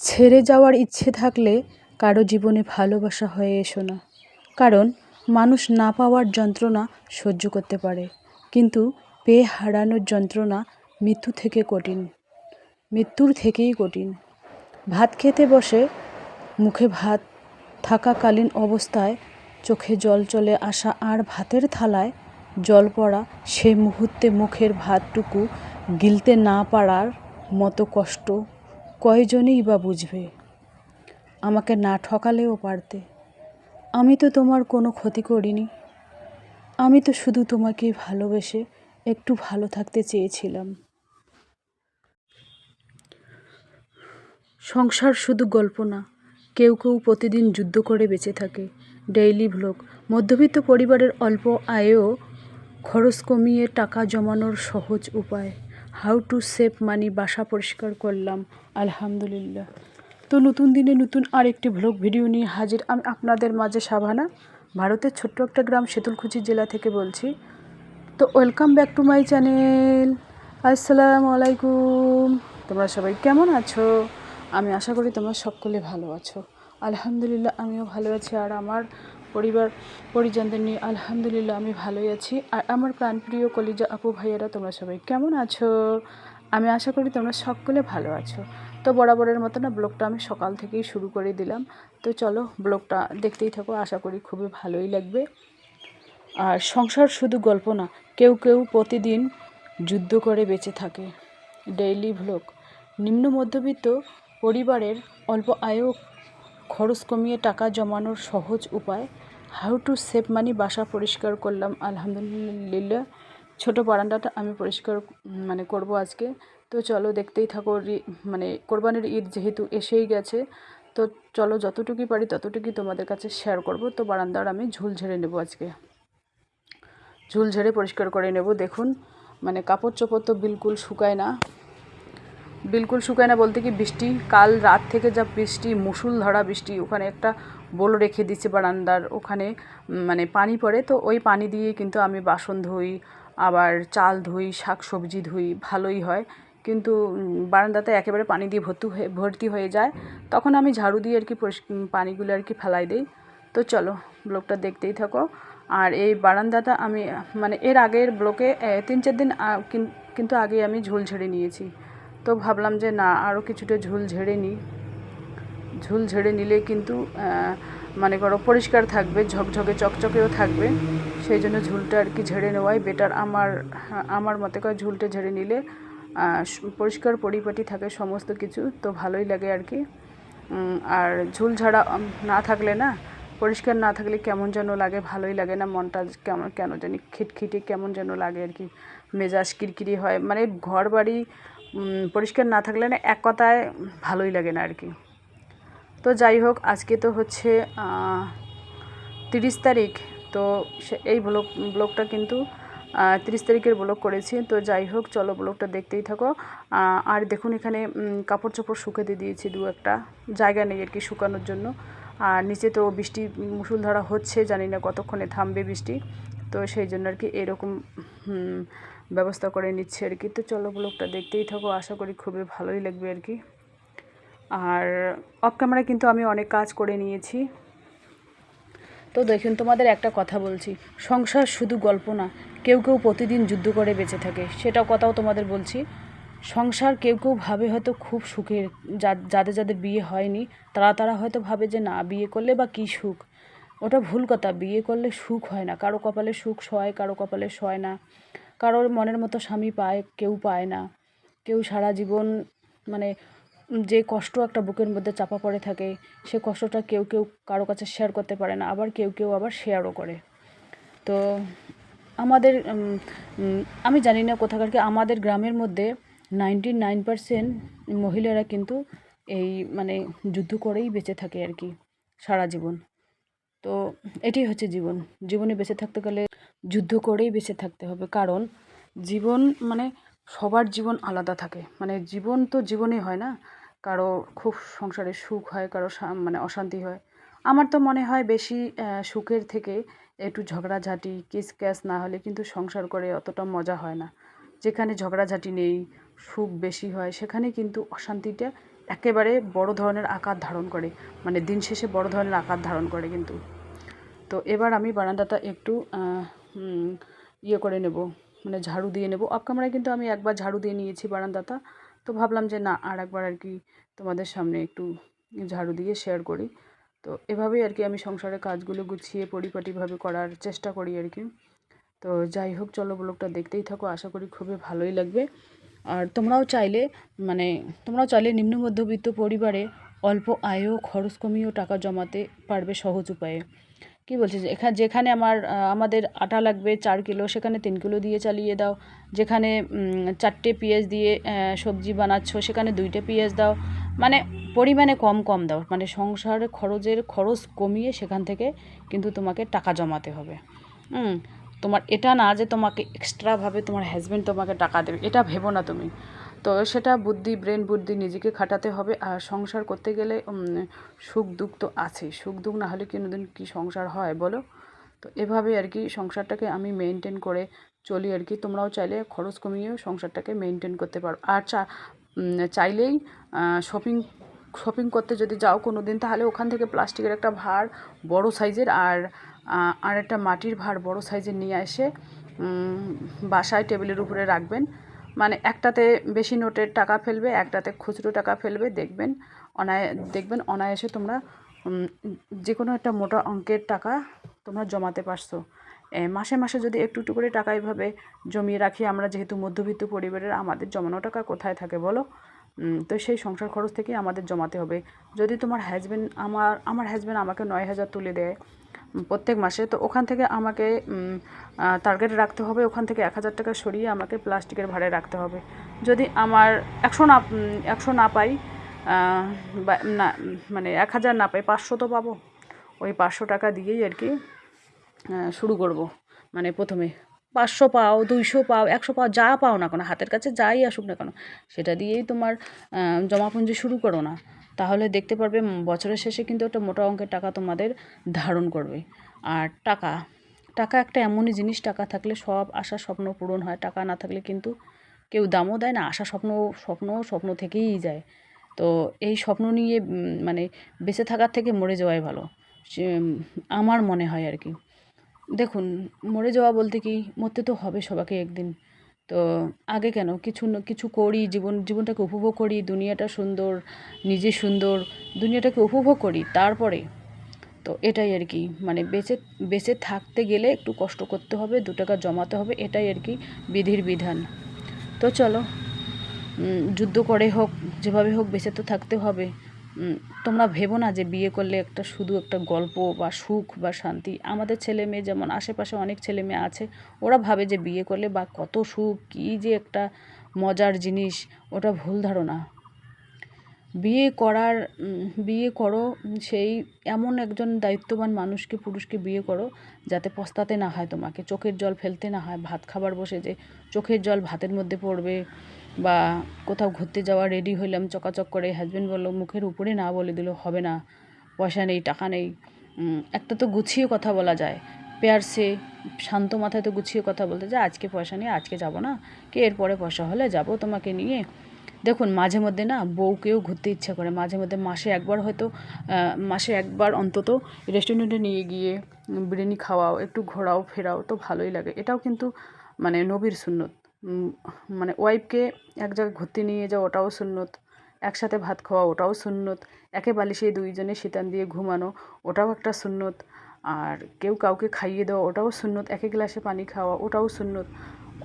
ছেড়ে যাওয়ার ইচ্ছে থাকলে কারও জীবনে ভালোবাসা হয়ে এসো না। কারণ মানুষ না পাওয়ার যন্ত্রণা সহ্য করতে পারে। কিন্তু পেয়ে হারানোর যন্ত্রণা মৃত্যু থেকে কঠিন। মৃত্যুর থেকেই কঠিন। ভাত খেতে বসে মুখে ভাত থাকাকালীন অবস্থায় চোখে জল চলে আসা আর ভাতের থালায় জল পড়া সেই মুহূর্তে মুখের ভাতটুকু গিলতে না পারার মতো কষ্ট কয়জনই বা বুঝবে? আমাকে না ঠকালেও পারতে। আমি তো তোমার কোনো ক্ষতি করিনি। আমি তো শুধু তোমাকে ভালোবেসে একটু ভালো থাকতে চেয়েছিলাম। সংসার শুধু গল্প না, কেউ কেউ প্রতিদিন যুদ্ধ করে বেঁচে থাকে। ডেইলি ভ্লগ মধ্যবিত্ত পরিবারের অল্প আয়েও খরচ কমিয়ে টাকা জমানোর সহজ উপায়। হাউ টু সেভ মানি বাসা পরিষ্কার করলাম, আলহামদুলিল্লাহ। তো নতুন দিনে নতুন আরেকটি ভ্লগ ভিডিও নিয়ে হাজির আমি আপনাদের মাঝে সাভানা ভারতের ছোট্ট একটা গ্রাম শীতলকুচি জেলা থেকে বলছি। তো welcome back to my channel আসসালামু আলাইকুম। তোমরা সবাই কেমন আছো? আমি আশা করি তোমরা সকলে ভালো আছো। আলহামদুলিল্লাহ, আমিও ভালো আছি। আর আমার পরিবার, পরিজনদের নিয়ে, আলহামদুলিল্লাহ আমি ভালোই আছি। আর আমার প্রাণপ্রিয় কলিজা আপু ভাইয়েরা, তোমরা সবাই কেমন আছো? আমি আশা করি তোমরা সকলে ভালো আছো। তো বরাবরের মতো না, ব্লগটা আমি সকাল থেকেই শুরু করে দিলাম। তো চলো, ব্লগটা দেখতেই থাকো, আশা করি খুবই ভালোই লাগবে। আর সংসার শুধু গল্প না, কেউ কেউ প্রতিদিন যুদ্ধ করে বেঁচে থাকে। ডেইলি ভ্লগ নিম্ন মধ্যবিত্ত পরিবারের অল্প আয়ু খরচ কমিয়ে টাকা জমানোর সহজ উপায় হাউ টু সেভ মানি বাসা পরিষ্কার করলাম। আলহামদুলিল্লাহ, ছোট বারান্দাটা আমি পরিষ্কার মানে করব আজকে। তো চলো দেখতেই থাকো মানে কোরবানির ঈদ যেহেতু এসেই গেছে, তো চলো যতটুকুই পারি ততটুকুই তোমাদের কাছে শেয়ার করব। তো বারান্দার আমি ঝুল ঝেড়ে নেব আজকে। ঝুল ঝেড়ে পরিষ্কার করে নেব, দেখুন। মানে কাপড় চোপড় তো বিলকুল শুকায় না। বিলকুল শুকায় না বলতে কি বৃষ্টি, কাল রাত থেকে যা বৃষ্টি, মুসুল ধরা বৃষ্টি, ওখানে একটা বোল রেখে দিচ্ছে বারান্দার ওখানে মানে পানি পড়ে। তো ওই পানি দিয়ে কিন্তু আমি বাসন ধুই, আবার চাল ধুই শাক সবজি ধুই, ভালোই হয়। কিন্তু বারান্দাতে একেবারে পানি দিয়ে ভর্তি হয়ে ভর্তি হয়ে যায়। তখন আমি ঝাড়ু দিয়ে আর কি পানিগুলো আর কি ফেলাই দিই। তো চলো, ব্লগটা দেখতেই থাকো। আর এই বারান্দাটা আমি মানে এর আগের ব্লকে তিন চার দিন কিন্তু আগে আমি ঝোল ঝেড়ে নিয়েছি। তো ভাবলাম যে না আরও কিছুটা ঝুল ঝেড়ে নিই। ঝুল ঝেড়ে নিলে কিন্তু মানে করো পরিষ্কার থাকবে, ঝকঝকে, চকচকেও থাকবে। সেই জন্য ঝুলটা আর কি ঝেড়ে নেওয়াই বেটার আমার আমার মতে করে ঝুলটা ঝেড়ে নিলে পরিষ্কার পরিপাটি থাকে সমস্ত কিছু, তো ভালোই লাগে আর কি। আর ঝুল ঝাড়া না থাকলে না, পরিষ্কার না থাকলে কেমন যেন লাগে, ভালোই লাগে না, মনটা কেমন, কেন জানি খিটখিটে কেমন যেন লাগে আর কি। মেজাজ কিরকিরি হয় মানে ঘর বাড়ি পরিষ্কার না থাকলে না এক কথায় ভালোই লাগে না আর কি। তো যাই হোক, আজকে তো হচ্ছে তিরিশ তারিখ। তো এই ব্লগ, ব্লগটা কিন্তু তিরিশ তারিখের ব্লগ করেছি। তো যাই হোক, চলো ব্লগটা দেখতেই থাকো। আর দেখুন এখানে কাপড় চোপড় শুকাতে দিয়েছি দু একটা। জায়গা নেই আর কি শুকানোর জন্য। আর নিচে তো বৃষ্টি মুসুলধারা হচ্ছে, জানি না কতক্ষণে থামবে বৃষ্টি। তো সেই জন্য আর কি এরকম ব্যবস্থা করে নিচ্ছে আর কি। তো চলো ব্লগটা দেখতেই থাকো, আশা করি খুবই ভালোই লাগবে আর কি। আর অফ ক্যামেরায় কিন্তু আমি অনেক কাজ করে নিয়েছি। তো দেখুন, তোমাদের একটা কথা বলছি, সংসার শুধু গল্প না, কেউ কেউ প্রতিদিন যুদ্ধ করে বেঁচে থাকে সেটা কথাও তোমাদের বলছি। সংসার কেউ কেউ ভাবে হয়তো খুব সুখের যাদের যাদের বিয়ে হয়নি, তারা তারা হয়তো ভাবে যে না, বিয়ে করলে বা কী সুখ? ওটা ভুল কথা, বিয়ে করলে সুখ হয় না, কারও কপালে সুখ সয়, কারও কপালে সয় না। কারোর মনের মতো স্বামী পায়, কেউ পায় না। কেউ সারা জীবন মানে যে কষ্ট একটা বুকের মধ্যে চাপা পড়ে থাকে, সে কষ্টটা কেউ কেউ কারও কাছে শেয়ার করতে পারে না, আবার কেউ কেউ আবার শেয়ারও করে। তো আমাদের আমি জানি না কোথাকার কি, আমাদের গ্রামের মধ্যে নাইনটি নাইন পারসেন্ট মহিলারা কিন্তু এই মানে যুদ্ধ করেই বেঁচে থাকে আর কি, সারা জীবন। তো এটাই হচ্ছে জীবন। জীবনে বেঁচে থাকতে গেলে যুদ্ধ করেই বেঁচে থাকতে হবে। কারণ জীবন মানে সবার জীবন আলাদা থাকে। মানে জীবন তো জীবনই হয় না। কারও খুব সংসারে সুখ হয়, কারও মানে অশান্তি হয়। আমার তো মনে হয় বেশি সুখের থেকে একটু ঝগড়াঝাঁটি কিস ক্যাস না হলে কিন্তু সংসার করে অতটা মজা হয় না। যেখানে ঝগড়াঝাঁটি নেই, সুখ বেশি হয়, সেখানে কিন্তু অশান্তিটা একেবারে বড় ধরনের আকার ধারণ করে। মানে দিন শেষে বড় ধরনের আকার ধারণ করে কিন্তু। তো এবার আমি বারান্দাটা একটু ইয়ে করে নেব মানে ঝাড়ু দিয়ে নেব। অফ ক্যামেরায় কিন্তু আমি একবার ঝাড়ু দিয়ে নিয়েছি বারান্দাটা। তো ভাবলাম যে না আর একবার আর কি তোমাদের সামনে একটু ঝাড়ু দিয়ে শেয়ার করি। তো এভাবেই আর কি আমি সংসারের কাজগুলো গুছিয়ে পরিপাটিভাবে করার চেষ্টা করি আর কি। তো যাই হোক, চলো ব্লগটা দেখতেই থাকো। আশা করি খুবই ভালোই লাগবে। আর তোমরাও চাইলে মানে তোমরাও চাইলে নিম্ন মধ্যবিত্ত পরিবারে অল্প আয়েও খরচ কমিয়েও টাকা জমাতে পারবে সহজ উপায়ে। কি বলছি এখানে যেখানে আমার আমাদের আটা লাগবে চার কিলো, সেখানে তিন কিলো দিয়ে চালিয়ে দাও। যেখানে চারটে পেঁয়াজ দিয়ে সবজি বানাচ্ছ, সেখানে দুইটা পেঁয়াজ দাও। মানে পরিমাণে কম কম দাও। মানে সংসারে খরচের খরচ কমিয়ে সেখান থেকে কিন্তু তোমাকে টাকা জমাতে হবে। তোমার এটা না যে তোমাকে এক্সট্রাভাবে তোমার হাজব্যান্ড তোমাকে টাকা দেবে, এটা ভেবো না তুমি। তো সেটা বুদ্ধি, ব্রেন বুদ্ধি নিজেকে খাটাতে হবে। আর সংসার করতে গেলে সুখ, দুঃখ তো আছেই। সুখ, দুঃখ না হলে কোনোদিন কি সংসার হয় বলো? তো এভাবে আর কি সংসারটাকে আমি মেনটেন করে চলি আর কি। তোমরাও চাইলে খরচ কমিয়েও সংসারটাকে মেনটেন করতে পারো। আর চা চাইলেই শপিং শপিং করতে যদি যাও কোনো দিন তাহলে ওখান থেকে প্লাস্টিকের একটা ভার বড় সাইজের আর আর একটা মাটির ভার বড় সাইজের নিয়ে এসে বাসায় টেবিলের উপরে রাখবেন। মানে একটাতে বেশি নোটের টাকা ফেলবে, একটাতে খুচরো টাকা ফেলবে, দেখবেন অনায়, দেখবেন অনায়াসে তোমরা যে কোনো একটা মোটা অঙ্কের টাকা তোমরা জমাতে পারছ। মাসে মাসে যদি একটু একটু করে টাকা এইভাবে জমিয়ে রাখি, আমরা যেহেতু মধ্যবিত্ত পরিবারের, আমাদের জমানো টাকা কোথায় থাকে বলো? তো সেই সংসার খরচ থেকেই আমাদের জমাতে হবে। যদি তোমার হাজব্যান্ড আমার আমার হাজব্যান্ড আমাকে নয় হাজার তুলে দেয় প্রত্যেক মাসে, তো ওখান থেকে আমাকে টার্গেট রাখতে হবে। ওখান থেকে এক হাজার টাকা সরিয়ে আমাকে প্লাস্টিকের ভাড়ে রাখতে হবে। যদি আমার একশো না একশো না পাই না মানে এক হাজার না পাই, পাঁচশো তো পাবো। ওই পাঁচশো টাকা দিয়েই আর কি শুরু করব মানে প্রথমে। পাঁচশো পাও, দুইশো পাও, একশো পাও, যা পাও না কেন, হাতের কাছে যাই আসুক না কেন, সেটা দিয়েই তোমার জমাপুঞ্জি শুরু করো না। তাহলে দেখতে পারবে বছরের শেষে কিন্তু একটা মোটা অঙ্কের টাকা তোমাদের ধারণ করবে। আর টাকা টাকা একটা এমনই জিনিস, টাকা থাকলে সব আশা স্বপ্ন পূরণ হয়, টাকা না থাকলে কিন্তু কেউ দামও দেয় না, আশা স্বপ্ন স্বপ্ন স্বপ্ন থেকেই যায়। তো এই স্বপ্ন নিয়ে মানে বেঁচে থাকার থেকে মরে যাওয়াই ভালো আমার মনে হয় আর কি। দেখুন, মরে যাওয়া বলতে কি, মরতে তো হবে সবাইকে একদিন। তো আগে কেন? কিছু কিছু করি, জীবন, জীবনটাকে উপভোগ করি, দুনিয়াটা সুন্দর, নিজে সুন্দর, দুনিয়াটাকে উপভোগ করি, তারপরে তো এটাই আর কি। মানে বেঁচে বেঁচে থাকতে গেলে একটু কষ্ট করতে হবে, দু টাকা জমাতে হবে, এটাই আর কি বিধির বিধান। তো চলো যুদ্ধ করে হোক, যেভাবে হোক বেঁচে তো থাকতে হবে। তোমরা ভেবো না যে বিয়ে করলে একটা শুধু একটা গল্প বা সুখ বা শান্তি। আমাদের ছেলে মেয়ে যেমন আশেপাশে অনেক ছেলে মেয়ে আছে, ওরা ভাবে যে বিয়ে করলে বা কত সুখ, কী যে একটা মজার জিনিস, ওটা ভুল ধারণা। বিয়ে করার বিয়ে করো, সেই এমন একজন দায়িত্ববান মানুষকে, পুরুষকে বিয়ে করো যাতে পস্তাতে না হয় তোমাকে। চোখের জল ফেলতে না হয়, ভাত খাবার বসে যে চোখের জল ভাতের মধ্যে পড়বে বা কোথাও ঘুরতে যাওয়া রেডি হইলাম, চকাচক করে হাজব্যান্ড বলল, মুখের উপরে না বলে দিল হবে না, পয়সা নেই, টাকা নেই। একটা তো গুছিয়ে কথা বলা যায়। পেয়ারসে শান্ত মাথায় তো গুছিয়ে কথা বলতে যে আজকে পয়সা নিয়ে আজকে যাব না, কি এরপরে পয়সা হলে যাব তোমাকে নিয়ে? দেখুন, মাঝে মধ্যে না বউকেও ঘুরতে ইচ্ছা করে, মাঝে মধ্যে মাসে একবার হয়তো মাসে একবার অন্তত রেস্টুরেন্টে নিয়ে গিয়ে বিরিয়ানি খাওয়াও, একটু ঘোরাও, ফেরাও তো ভালোই লাগে। এটাও কিন্তু মানে নবীর সুন্নত। মানে ওয়াইফকে এক জায়গায় ঘুরতে নিয়ে যাওয়া ওটাও সুন্নত। একসাথে ভাত খাওয়া ওটাও সুন্নত। একে বালিশে দুইজনে শীতান দিয়ে ঘুমানো ওটাও একটা সুন্নত। আর কেউ কাউকে খাইয়ে দেওয়া ওটাও সুন্নত। একে গ্লাসে পানি খাওয়া ওটাও সুন্নত।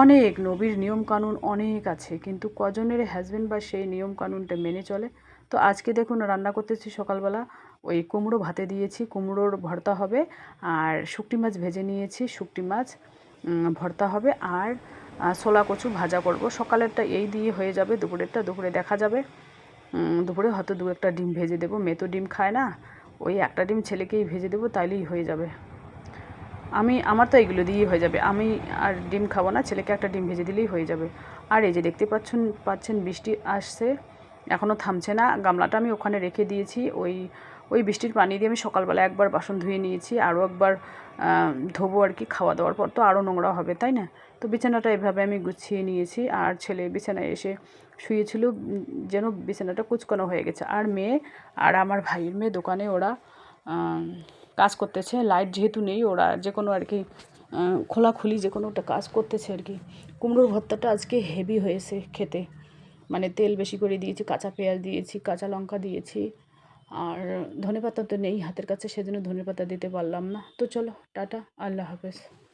অনেক নবীর নিয়ম কানুন অনেক আছে, কিন্তু কজনের হাজবেন্ড বা সেই নিয়ম কানুনটা মেনে চলে। তো আজকে দেখুন রান্না করতেছি সকালবেলা। ওই কুমড়ো ভাতে দিয়েছি, কুমড়োর ভর্তা হবে। আর শুকটি মাছ ভেজে নিয়েছি, শুকটি মাছ ভর্তা হবে। আর ছোলা কচু ভাজা করব। সকালেরটা এই দিয়ে হয়ে যাবে, দুপুরেরটা দুপুরে দেখা যাবে। দুপুরে হয়তো দু একটা ডিম ভেজে দেবো। মেয়ে তো ডিম খায় না, ওই একটা ডিম ছেলেকেই ভেজে দেবো, তাইলেই হয়ে যাবে। আমি, আমার তো এগুলো দিয়েই হয়ে যাবে। আমি আর ডিম খাব না, ছেলেকে একটা ডিম ভেজে দিলেই হয়ে যাবে। আর এই যে দেখতে পাচ্ছেন পাচ্ছেন বৃষ্টি আসছে এখনও থামছে না। গামলাটা আমি ওখানে রেখে দিয়েছি, ওই ওই বৃষ্টির পানি দিয়ে আমি সকালবেলা একবার বাসন ধুয়ে নিয়েছি, আরও একবার ধোবো আর কি খাওয়া দাওয়ার পর। তো আরও নোংরা হবে, তাই না? তো বিছানাটা এভাবে আমি গুছিয়ে নিয়েছি, আর ছেলে বিছানায় এসে শুয়েছিল যেন বিছানাটা কুচকানো হয়ে গেছে। আর মেয়ে, আর আমার ভাইয়ের মেয়ে দোকানে ওরা কাজ করতেছে। লাইট যেহেতু নেই, ওরা যে কোনো আর কি খোলাখুলি যে কোনো একটা কাজ করতেছে আর কি। কুমড়োর ভর্তাটা আজকে হেভি হয়েছে খেতে। মানে তেল বেশি করে দিয়েছি, কাঁচা পেঁয়াজ দিয়েছি, কাঁচা লঙ্কা দিয়েছি। আর ধনেপাতা তো নেই হাতের কাছে, সেজন্য ধনেপাতা দিতে পারলাম না। তো চলো, টাটা, আল্লাহ হাফেজ।